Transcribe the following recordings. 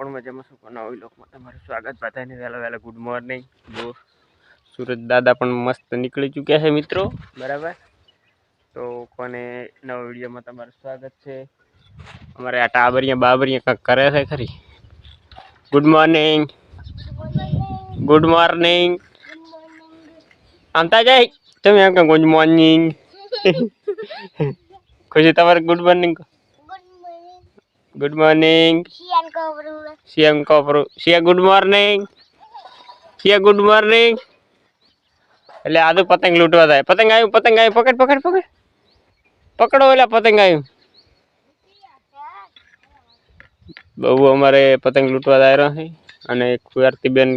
પણ મજામાં શું પણ નવી લોકમાં તમારું સ્વાગત. બધાને વહેલા વહેલા ગુડ મોર્નિંગ જો સુરજ દાદા પણ મસ્ત નીકળી ચૂક્યા છે મિત્રો. બરાબર? તો કોને નવા વિડીયોમાં તમારું સ્વાગત છે. અમારે આ ટાબરિયા બાબરિયા કંઈક કરે છે ખરી. ગુડ મોર્નિંગ ગુડ મોર્નિંગ આમતા જાય. તમે એમ કે ગુડ મોર્નિંગ ખુશી, તમારે ગુડ મોર્નિંગ ગુડ મોર્નિંગ સીએમ કોપરું સિયા ગુડ મોર્નિંગ સિયા ગુડ મોર્નિંગ એટલે આદુ પતંગ લૂંટવા જાય. પતંગ આવ્યું પતંગ આવ્યું પકડ પકડ પકડ. પકડો એટલે પતંગ આવ્યું બહુ અમારે પતંગ લૂંટવા જાય રહ્યો છે અને કુવારતી બેન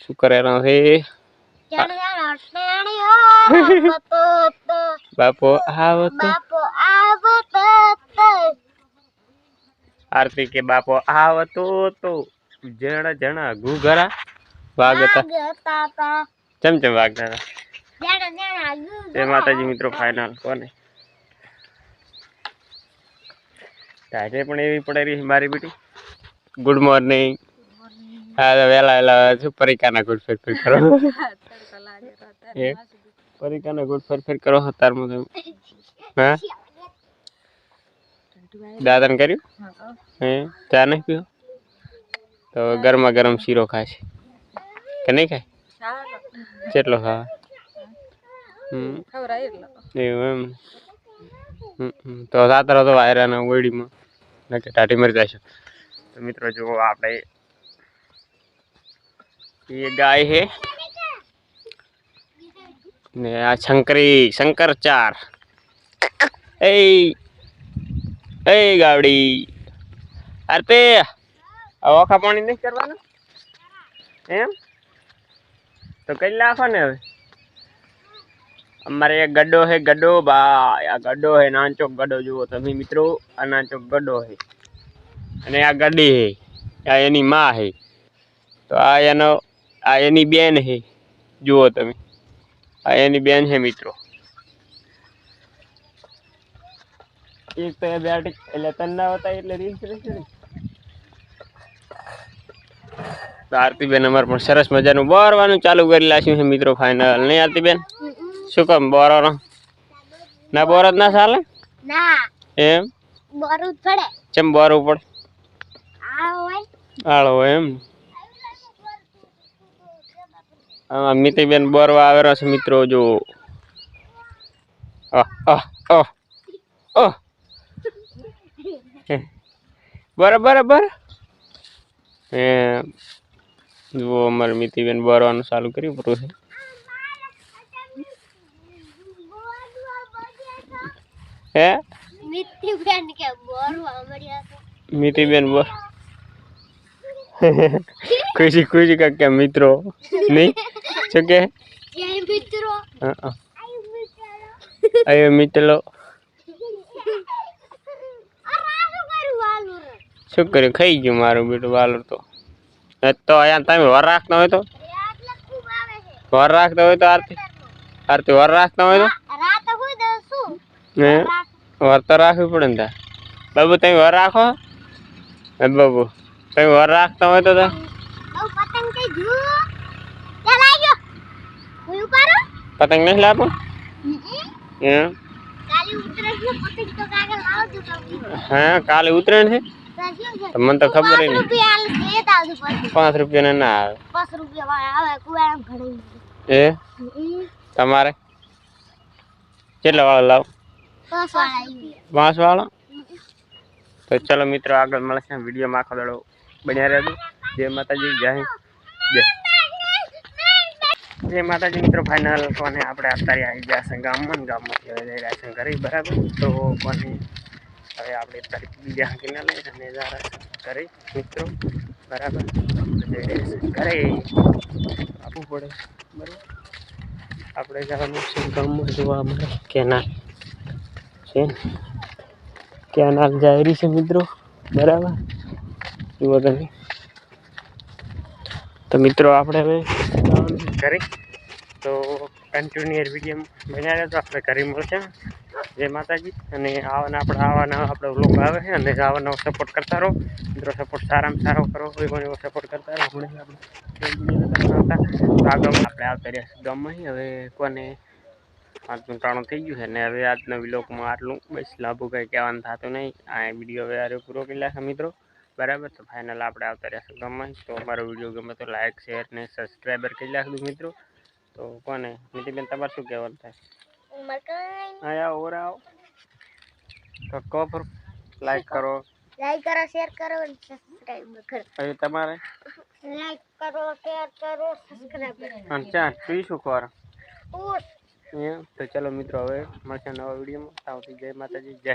શું કરે રહ્યો છે બાપો આવો તો. આરતી કે બાપો આવતો તો જણા જણા ઘુઘરા વાગતા. ચમ ચમ વાગતા હતા? જય માતાજી મિત્રો ફાઇનલ કોને? તારે પણ એવી પડે રહી મારી બેટી? ગુડ મોર્નિંગ હા વેલા વેલા શું પરીક્ષાના ગુડ ફેર ફેર કરો. પરિકાના ગુડ ફેર ફેર કરો તાર મને હા? દાદન કર્યું? હે. ચા નહીં પીવો તો ગરમા ગરમ શીરો ખાશે કે નહીં ખાય? કેટલો ખાવા. એવું એમ. તો સાતરો તો વાયરાના ઓયડીમાં. નકે ટાટી મરી જાય છે. તો મિત્રો જુઓ આપણે. એ ગાય છે ને આ શંકરી શંકર ચાર એ એ ગાવડી. અરે તે ઓખા પાણી નહીં કરવાનું? એમ? તો કઈ લાખો ને હવે. અમારે એક ગડ્ડો હે, ગડો ભાઈ. આ ગડ્ડો હે નાનચોક ગડો જુઓ તમે મિત્રો. આ નાનચોક ગડો હે. અને આ ગડી હે, આ એની માં હે. તો આ એનો, આ એની બેન હે. જુઓ તમે. આ એની બેન છે મિત્રો. એક તો એ બેઠી એટલે તન ના હોતા એટલે રીલ્સ રહેશે ને આરતીબેન અમારે પણ સરસ મજાનું બોરવાનું ચાલુ કરી લાગ્યું છે મિત્રો ફાઇનલ નહીં આરતીબેન? શું કામ બોરવાનો? ના બોર જ ના ચાલે? એમ? બરું પડે. ચમ બોરવું પડે આ હોય. આળો હોય એમ? આમાં મિતિબેન બોરવા આવેલો છે મિત્રો જો. ઓહ ઓહ ઓહ આહ. બરાબર બરાબર. એમ જુઓ અમારે મિતિબેન બોરવાનું ચાલુ કર્યું પૂરું છે. હે? મિત્રી બેન કે મિતિબેન બોર. ખુશી ખુશી કાંઈક મિત્રો. નહીં? શું કે? મિત્રો? આયો મિત્રો. શું કર્યું ખાઈ ગયું મારું બેટું વાલર તો. તો અહીંયા તમે વર રાખતા હોય તો? વર રાખતા હોય તો આરતી આરતી વર રાખતા હોય તો? હે? વર તો રાખવી પડે ને બાબુ તમે વર રાખો? હે બાબુ તમે વર રાખતા હોય તો પતંગ હું નહીં લાવો એમ કાલી ઉતરે છે હા કાલે ઉતરાયણ મને તો ખબર જ નહીં. રૂપિયા પાંચ રૂપિયાના ના આવે. પાંચ રૂપિયા એ? તમારે? કેટલા વાળા લાવ? પાંચ વાળો તો ચલો મિત્રો આગળ મળશે વિડીયોમાં આખો દડો બન્યા રહેજો. જય માતાજી જય. જય. જય માતાજી મિત્રો ફાઇનલ કોને? આપણે અત્યારે આવી ગયા છે ગામમાં ગામમાં. ગામમાંથી જઈ રહ્યા છે ઘરે બરાબર તો કોને હવે આપણે બીજા હાંકીને લઈ અને જરા મિત્રો, બરાબર. કરે આપવું પડે. બરાબર. આપણે જવાનું છે ગામમાં જોવા મળે કેનાલ. છે કેનાલ જાહેરી છે મિત્રો. બરાબર. જુઓ તમે. તો મિત્રો, આપણે હવે કરી તો કન્ટિન્યુઅર વીડિયો બનાવ્યા તો આપણે કરી મળશે. જય માતાજી. અને આવાના આપણે આવાના આપણે લોકો આવે છે અને આવાનો સપોર્ટ કરતા રહો. મિત્રો સપોર્ટ સારામાં સારો કરો. કોઈ એવો સપોર્ટ કરતા રહો. હમણાં આપણે આપણે આવતા રહ્યા ગામમાં હવે કોને આજનું ટાણું થઈ ગયું છે ને હવે આજના વિલોકમાં આટલું બસ લાભો કંઈ કહેવાનું થતું નહીં. આ વીડિયો હવે આરે પૂરો કરી છે મિત્રો. બરાબર? તો ફાઇનલ આપણે આવતા રહેશું ગામમાં તો અમારો વીડિયો ગમે તો લાઇક શેર ને સબસ્ક્રાઈબર કરી નાખજો મિત્રો. તો કોને? નીતિબેન, તમારે શું કહેવાનું થાય? આયા ઓર આવો. તો કહો પર લાઈક કરો. લાઈક કરો શેર કરો અને સબસ્ક્રાઇબ કરો. હવે તમારે? લાઈક કરો શેર કરો સબસ્ક્રાઇબ કરો. અને ચા તું શું કર તો ચલો મિત્રો હવે મળશે નવા વિડીયોમાં. તાવથી જય માતાજી જય